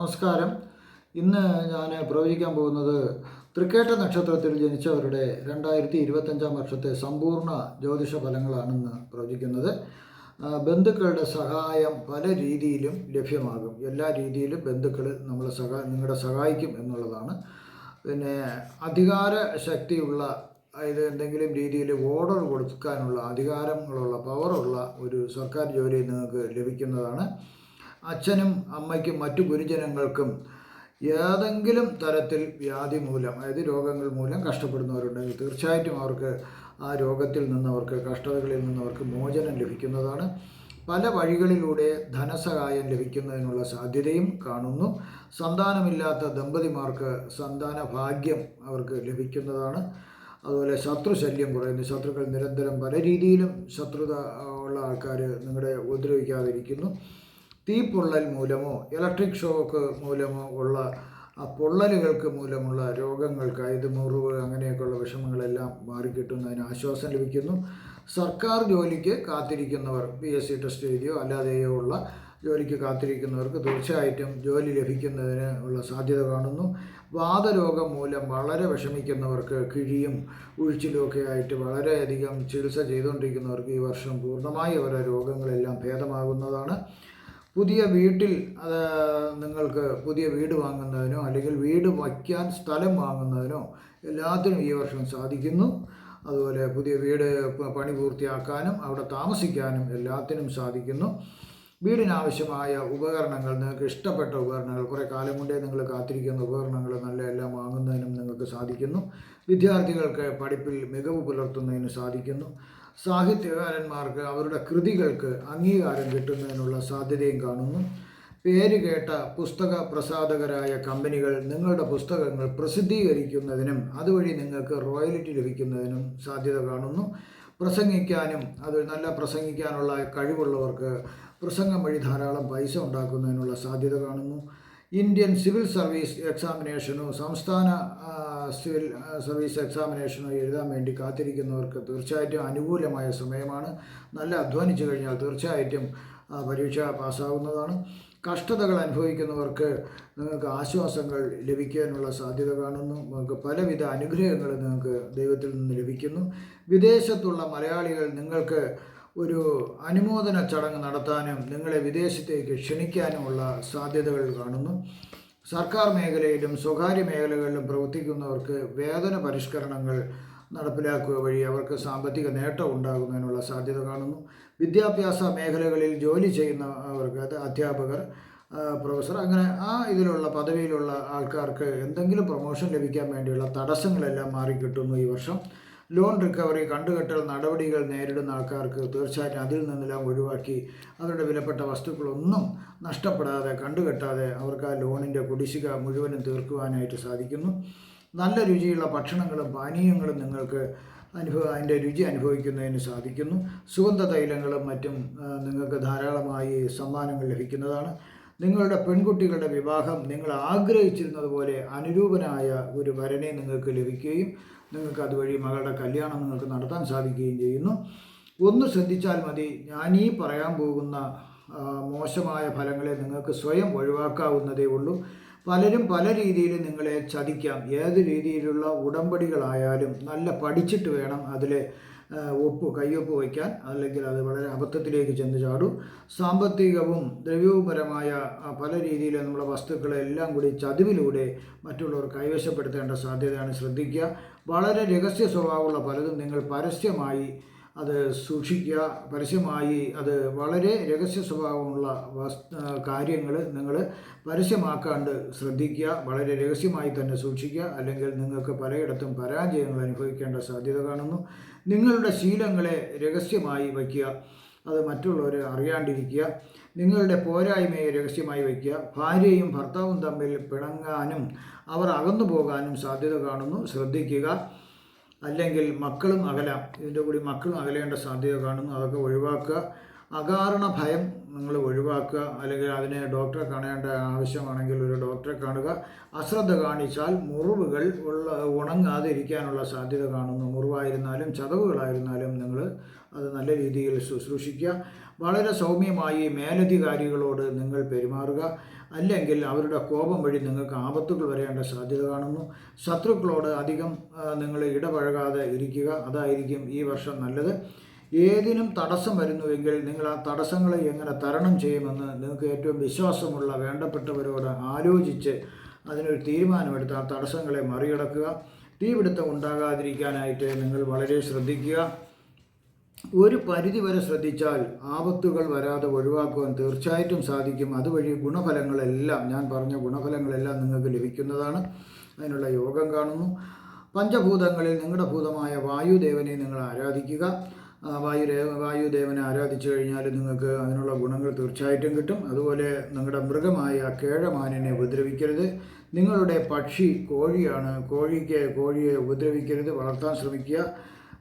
നമസ്കാരം. ഇന്ന് ഞാൻ പ്രവചിക്കാൻ പോകുന്നത് തൃക്കേട്ട നക്ഷത്രത്തിൽ ജനിച്ചവരുടെ രണ്ടായിരത്തി ഇരുപത്തഞ്ചാം വർഷത്തെ സമ്പൂർണ ജ്യോതിഷ ഫലങ്ങളാണെന്ന് പ്രവചിക്കുന്നത്. ബന്ധുക്കളുടെ സഹായം പല രീതിയിലും ലഭ്യമാകും. എല്ലാ രീതിയിലും ബന്ധുക്കൾ നമ്മളെ സഹാ നിങ്ങളെ സഹായിക്കും എന്നുള്ളതാണ്. പിന്നെ അധികാര ശക്തിയുള്ള അതായത് എന്തെങ്കിലും രീതിയിൽ ഓർഡർ കൊടുക്കാനുള്ള അധികാരങ്ങളുള്ള പവറുള്ള ഒരു സർക്കാർ ജോലി നിങ്ങൾക്ക് ലഭിക്കുന്നതാണ്. അച്ഛനും അമ്മയ്ക്കും മറ്റു ഗുരുജനങ്ങൾക്കും ഏതെങ്കിലും തരത്തിൽ വ്യാധി മൂലം അതായത് രോഗങ്ങൾ മൂലം കഷ്ടപ്പെടുന്നവരുണ്ടെങ്കിൽ തീർച്ചയായിട്ടും അവർക്ക് ആ രോഗത്തിൽ നിന്ന് അവർക്ക് കഷ്ടതകളിൽ നിന്ന് അവർക്ക് മോചനം ലഭിക്കുന്നതാണ്. പല വഴികളിലൂടെ ധനസഹായം ലഭിക്കുന്നതിനുള്ള സാധ്യതയും കാണുന്നു. സന്താനമില്ലാത്ത ദമ്പതിമാർക്ക് സന്താന ഭാഗ്യം അവർക്ക് ലഭിക്കുന്നതാണ്. അതുപോലെ ശത്രുശല്യം കുറയുന്നു. ശത്രുക്കൾ നിരന്തരം പല രീതിയിലും ശത്രുത ഉള്ള ആൾക്കാർ നിങ്ങളെ ഉപദ്രവിക്കാതിരിക്കുന്നു. തീപ്പൊള്ളൽ മൂലമോ ഇലക്ട്രിക് ഷോക്ക് മൂലമോ ഉള്ള പൊള്ളലുകൾക്ക് മൂലമുള്ള രോഗങ്ങൾക്ക് അതായത് മുറിവ് അങ്ങനെയൊക്കെയുള്ള വിഷമങ്ങളെല്ലാം മാറിക്കിട്ടുന്നതിന് ആശ്വാസം ലഭിക്കുന്നു. സർക്കാർ ജോലിക്ക് കാത്തിരിക്കുന്നവർ പി എസ് സി ടെസ്റ്റ് എഴുതിയോ അല്ലാതെയോ ഉള്ള ജോലിക്ക് കാത്തിരിക്കുന്നവർക്ക് തീർച്ചയായിട്ടും ജോലി ലഭിക്കുന്നതിന് ഉള്ള സാധ്യത കാണുന്നു. വാതരോഗം മൂലം വളരെ വിഷമിക്കുന്നവർക്ക് കിഴിയും ഉഴിച്ചിലുമൊക്കെ ആയിട്ട് വളരെയധികം ചികിത്സ ചെയ്തുകൊണ്ടിരിക്കുന്നവർക്ക് ഈ വർഷം പൂർണമായി അവരുടെ രോഗങ്ങളെല്ലാം ഭേദമാകുന്നതാണ്. പുതിയ വീട്ടിൽ നിങ്ങൾക്ക് പുതിയ വീട് വാങ്ങുന്നതിനോ അല്ലെങ്കിൽ വീട് വയ്ക്കാൻ സ്ഥലം വാങ്ങുന്നതിനോ എല്ലാത്തിനും ഈ വർഷം സാധിക്കുന്നു. അതുപോലെ പുതിയ വീട് പണി പൂർത്തിയാക്കാനും അവിടെ താമസിക്കാനും എല്ലാത്തിനും സാധിക്കുന്നു. വീടിനാവശ്യമായ ഉപകരണങ്ങൾ നിങ്ങൾക്ക് ഇഷ്ടപ്പെട്ട ഉപകരണങ്ങൾ കുറേ കാലം കൊണ്ടേ നിങ്ങൾ കാത്തിരിക്കുന്ന ഉപകരണങ്ങൾ നല്ല എല്ലാം വാങ്ങുന്നതിനും നിങ്ങൾക്ക് സാധിക്കുന്നു. വിദ്യാർത്ഥികൾക്ക് പഠിപ്പിൽ മികവ് പുലർത്തുന്നതിന് സാധിക്കുന്നു. സാഹിത്യകാരന്മാർക്ക് അവരുടെ കൃതികൾക്ക് അംഗീകാരം കിട്ടുന്നതിനുള്ള സാധ്യതയും കാണുന്നു. പേര് കേട്ട പുസ്തക പ്രസാധകരായ കമ്പനികൾ നിങ്ങളുടെ പുസ്തകങ്ങൾ പ്രസിദ്ധീകരിക്കുന്നതിനും അതുവഴി നിങ്ങൾക്ക് റോയലിറ്റി ലഭിക്കുന്നതിനും സാധ്യത കാണുന്നു. പ്രസംഗിക്കാനും അത് നല്ല പ്രസംഗിക്കാനുള്ള കഴിവുള്ളവർക്ക് പ്രസംഗം വഴി ധാരാളം പൈസ ഉണ്ടാക്കുന്നതിനുള്ള സാധ്യത കാണുന്നു. ഇന്ത്യൻ സിവിൽ സർവീസ് എക്സാമിനേഷനോ സംസ്ഥാന സിവിൽ സർവീസ് എക്സാമിനേഷനോ എഴുതാൻ വേണ്ടി കാത്തിരിക്കുന്നവർക്ക് തീർച്ചയായിട്ടും അനുകൂലമായ സമയമാണ്. നല്ല അധ്വാനിച്ചു കഴിഞ്ഞാൽ തീർച്ചയായിട്ടും പരീക്ഷ പാസ്സാകുന്നതാണ് കഷ്ടതകൾ അനുഭവിക്കുന്നവർക്ക് നിങ്ങൾക്ക് ആശ്വാസങ്ങൾ ലഭിക്കാനുള്ള സാധ്യത കാണുന്നു. നിങ്ങൾക്ക് പലവിധ അനുഗ്രഹങ്ങൾ നിങ്ങൾക്ക് ദൈവത്തിൽ നിന്ന് ലഭിക്കുന്നു. വിദേശത്തുള്ള മലയാളികൾ നിങ്ങൾക്ക് ഒരു അനുമോദന ചടങ്ങ് നടത്താനും നിങ്ങളെ വിദേശത്തേക്ക് ക്ഷണിക്കാനുമുള്ള സാധ്യതകൾ കാണുന്നു. സർക്കാർ മേഖലയിലും സ്വകാര്യ മേഖലകളിലും പ്രവർത്തിക്കുന്നവർക്ക് വേതന പരിഷ്കരണങ്ങൾ നടപ്പിലാക്കുക വഴി അവർക്ക് സാമ്പത്തിക നേട്ടം ഉണ്ടാകുന്നതിനുള്ള സാധ്യത കാണുന്നു. വിദ്യാഭ്യാസ മേഖലകളിൽ ജോലി ചെയ്യുന്നവർക്ക് അത് അധ്യാപകർ പ്രൊഫസർ അങ്ങനെ ആ ഇതിലുള്ള പദവിയിലുള്ള ആൾക്കാർക്ക് എന്തെങ്കിലും പ്രൊമോഷൻ ലഭിക്കാൻ വേണ്ടിയുള്ള തടസ്സങ്ങളെല്ലാം മാറിക്കിട്ടുന്നു ഈ വർഷം. ലോൺ റിക്കവറി കണ്ടുകെട്ടൽ നടപടികൾ നേരിടുന്ന ആൾക്കാർക്ക് തീർച്ചയായിട്ടും അതിൽ നിന്നെല്ലാം ഒഴിവാക്കി അവരുടെ വിലപ്പെട്ട വസ്തുക്കളൊന്നും നഷ്ടപ്പെടാതെ കണ്ടുകെട്ടാതെ അവർക്ക് ആ ലോണിന്റെ കുടിശ്ശിക മുഴുവനും തീർക്കുവാനായിട്ട് സാധിക്കുന്നു. നല്ല രുചിയുള്ള ഭക്ഷണങ്ങളും പാനീയങ്ങളും നിങ്ങൾക്ക് അനുഭവ അതിന്റെ രുചി അനുഭവിക്കുന്നതിന് സാധിക്കുന്നു. സുഗന്ധ തൈലങ്ങളും മറ്റും നിങ്ങൾക്ക് ധാരാളമായി സമ്മാനങ്ങൾ ലഭിക്കുന്നതാണ്. നിങ്ങളുടെ പെൺകുട്ടികളുടെ വിവാഹം നിങ്ങൾ ആഗ്രഹിച്ചിരുന്നത് പോലെ അനുരൂപനായ ഒരു വരനെ നിങ്ങൾക്ക് ലഭിക്കുകയും നിങ്ങൾക്ക് അതുവഴി മകളുടെ കല്യാണം നിങ്ങൾക്ക് നടത്താൻ സാധിക്കുകയും ചെയ്യുന്നു. ഒന്ന് ശ്രദ്ധിച്ചാൽ മതി ഞാനീ പറയാൻ പോകുന്ന മോശമായ ഫലങ്ങളെ നിങ്ങൾക്ക് സ്വയം ഒഴിവാക്കാവുന്നതേ ഉള്ളൂ. പലരും പല രീതിയിൽ നിങ്ങളെ ചതിക്കാം. ഏത് രീതിയിലുള്ള ഉടമ്പടികളായാലും നല്ല പഠിച്ചിട്ട് വേണം അതിൽ ഒപ്പ് കയ്യൊപ്പ് വയ്ക്കാൻ. അല്ലെങ്കിൽ അത് വളരെ അബദ്ധത്തിലേക്ക് ചെന്ന് ചാടും. സാമ്പത്തികവും ദ്രവ്യവുപരമായ പല രീതിയിൽ നമ്മുടെ വസ്തുക്കളെ എല്ലാം കൂടി ചതിവിലൂടെ മറ്റുള്ളവർ കൈവശപ്പെടുത്തേണ്ട സാധ്യതയാണ് ശ്രദ്ധിക്കുക. വളരെ രഹസ്യ സ്വഭാവമുള്ള പലതും നിങ്ങൾ പരസ്യമായി അത് സൂക്ഷിക്കുക. പരസ്യമായി അത് വളരെ രഹസ്യ സ്വഭാവമുള്ള കാര്യങ്ങൾ നിങ്ങൾ പരസ്യമാക്കാണ്ട് ശ്രദ്ധിക്കുക. വളരെ രഹസ്യമായി തന്നെ സൂക്ഷിക്കുക. അല്ലെങ്കിൽ നിങ്ങൾക്ക് പലയിടത്തും പരാജയങ്ങൾ അനുഭവിക്കേണ്ട സാധ്യത കാണുന്നു. നിങ്ങളുടെ ശീലങ്ങളെ രഹസ്യമായി വയ്ക്കുക. അത് മറ്റുള്ളവർ അറിയാണ്ടിരിക്കുക. നിങ്ങളുടെ പോരായ്മയെ രഹസ്യമായി വയ്ക്കുക. ഭാര്യയും ഭർത്താവും തമ്മിൽ പിണങ്ങാനും അവർ അകന്നു പോകാനും സാധ്യത കാണുന്നു. ശ്രദ്ധിക്കുക. അല്ലെങ്കിൽ മക്കളും അകലാം. ഇതിന്റെ കൂടി മക്കളും അകലേണ്ട സാധ്യത കാണുന്നു. അതൊക്കെ ഒഴിവാക്കുക. അകാരണ ഭയം നിങ്ങൾ ഒഴിവാക്കുക. അല്ലെങ്കിൽ അതിനെ ഡോക്ടറെ കാണേണ്ട ആവശ്യമാണെങ്കിൽ ഒരു ഡോക്ടറെ കാണുക. അശ്രദ്ധ കാണിച്ചാൽ മുറിവുകൾ ഉള്ള ഉണങ്ങാതെ ഇരിക്കാനുള്ള സാധ്യത കാണുന്നു. മുറിവായിരുന്നാലും ചതവുകളായിരുന്നാലും നിങ്ങൾ അത് നല്ല രീതിയിൽ ശുശ്രൂഷിക്കുക. വളരെ സൗമ്യമായി മേലധികാരികളോട് നിങ്ങൾ പെരുമാറുക. അല്ലെങ്കിൽ അവരുടെ കോപം വഴി നിങ്ങൾക്ക് ആപത്തുകൾ വരേണ്ട സാധ്യത കാണുന്നു. ശത്രുക്കളോട് അധികം നിങ്ങൾ ഇടപഴകാതെ ഇരിക്കുക. അതായിരിക്കും ഈ വർഷം നല്ലത്. ഏതിനും തടസ്സം വരുന്നുവെങ്കിൽ നിങ്ങൾ ആ തടസ്സങ്ങളെ എങ്ങനെ തരണം ചെയ്യുമെന്ന് നിങ്ങൾക്ക് ഏറ്റവും വിശ്വാസമുള്ള വേണ്ടപ്പെട്ടവരോട് ആലോചിച്ച് അതിനൊരു തീരുമാനമെടുത്ത് ആ തടസ്സങ്ങളെ മറികടക്കുക. തീപിടുത്തം ഉണ്ടാകാതിരിക്കാനായിട്ട് നിങ്ങൾ വളരെ ശ്രദ്ധിക്കുക. ഒരു പരിധി വരെ ശ്രദ്ധിച്ചാൽ ആപത്തുകൾ വരാതെ ഒഴിവാക്കുവാൻ തീർച്ചയായിട്ടും സാധിക്കും. അതുവഴി ഗുണഫലങ്ങളെല്ലാം ഞാൻ പറഞ്ഞ ഗുണഫലങ്ങളെല്ലാം നിങ്ങൾക്ക് ലഭിക്കുന്നതാണ്. അതിനുള്ള യോഗം കാണുന്നു. പഞ്ചഭൂതങ്ങളിൽ നിങ്ങളുടെ ഭൂതമായ വായുദേവനെ നിങ്ങൾ ആരാധിക്കുക. ആ വായു വായുദേവനെ ആരാധിച്ചു കഴിഞ്ഞാൽ നിങ്ങൾക്ക് അതിനുള്ള ഗുണങ്ങൾ തീർച്ചയായിട്ടും കിട്ടും. അതുപോലെ നിങ്ങളുടെ മൃഗമായ കേഴമാനിനെ ഉപദ്രവിക്കരുത്. നിങ്ങളുടെ പക്ഷി കോഴിയാണ് കോഴിക്ക് കോഴിയെ ഉപദ്രവിക്കരുത്. വളർത്താൻ ശ്രമിക്കുക.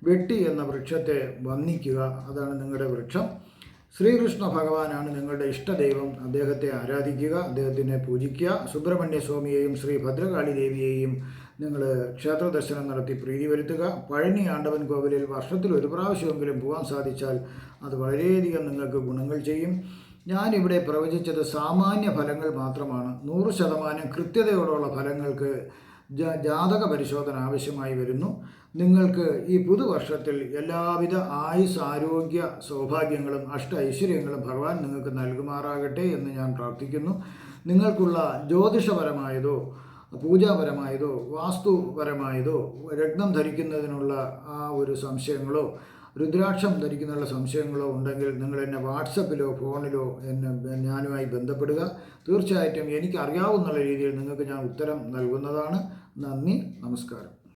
വെട്ടി എന്ന വൃക്ഷത്തെ വന്ദിക്കുക. അതാണ് നിങ്ങളുടെ വൃക്ഷം. ശ്രീകൃഷ്ണ ഭഗവാനാണ് നിങ്ങളുടെ ഇഷ്ടദൈവം. അദ്ദേഹത്തെ ആരാധിക്കുക അദ്ദേഹത്തിനെ പൂജിക്കുക. സുബ്രഹ്മണ്യ സ്വാമിയെയും ശ്രീ ഭദ്രകാളി ദേവിയെയും നിങ്ങൾ ക്ഷേത്ര ദർശനം നടത്തി പ്രീതി വരുത്തുക. പഴനി ആണ്ടവൻ കോവിലിൽ വർഷത്തിൽ ഒരു പ്രാവശ്യമെങ്കിലും പോകാൻ സാധിച്ചാൽ അത് വളരെയധികം നിങ്ങൾക്ക് ഗുണങ്ങൾ ചെയ്യും. ഞാനിവിടെ പ്രവചിച്ചത് സാമാന്യ ഫലങ്ങൾ മാത്രമാണ്. നൂറ് ശതമാനം കൃത്യതയോടുള്ള ഫലങ്ങൾക്ക് ജാതക പരിശോധന ആവശ്യമായി വരുന്നു. നിങ്ങൾക്ക് ഈ പുതുവർഷത്തിൽ എല്ലാവിധ ആയുസ് ആരോഗ്യ സൗഭാഗ്യങ്ങളും അഷ്ട ഐശ്വര്യങ്ങളും ഭഗവാൻ നിങ്ങൾക്ക് നൽകുമാറാകട്ടെ എന്ന് ഞാൻ പ്രാർത്ഥിക്കുന്നു. നിങ്ങൾക്കുള്ള ജ്യോതിഷപരമായതോ പൂജാപരമായതോ വാസ്തുപരമായതോ രത്നം ധരിക്കുന്നതിനുള്ള ആ ഒരു സംശയങ്ങളോ രുദ്രാക്ഷം ധരിക്കുന്നതിനുള്ള സംശയങ്ങളോ ഉണ്ടെങ്കിൽ നിങ്ങൾ എന്നെ വാട്സപ്പിലോ ഫോണിലോ എന്നെ ഞാനുമായി ബന്ധപ്പെടുക. തീർച്ചയായിട്ടും എനിക്ക് അറിയാവുന്ന രീതിയിൽ നിങ്ങൾക്ക് ഞാൻ ഉത്തരം നൽകുന്നതാണ്. നന്ദി നമസ്കാരം.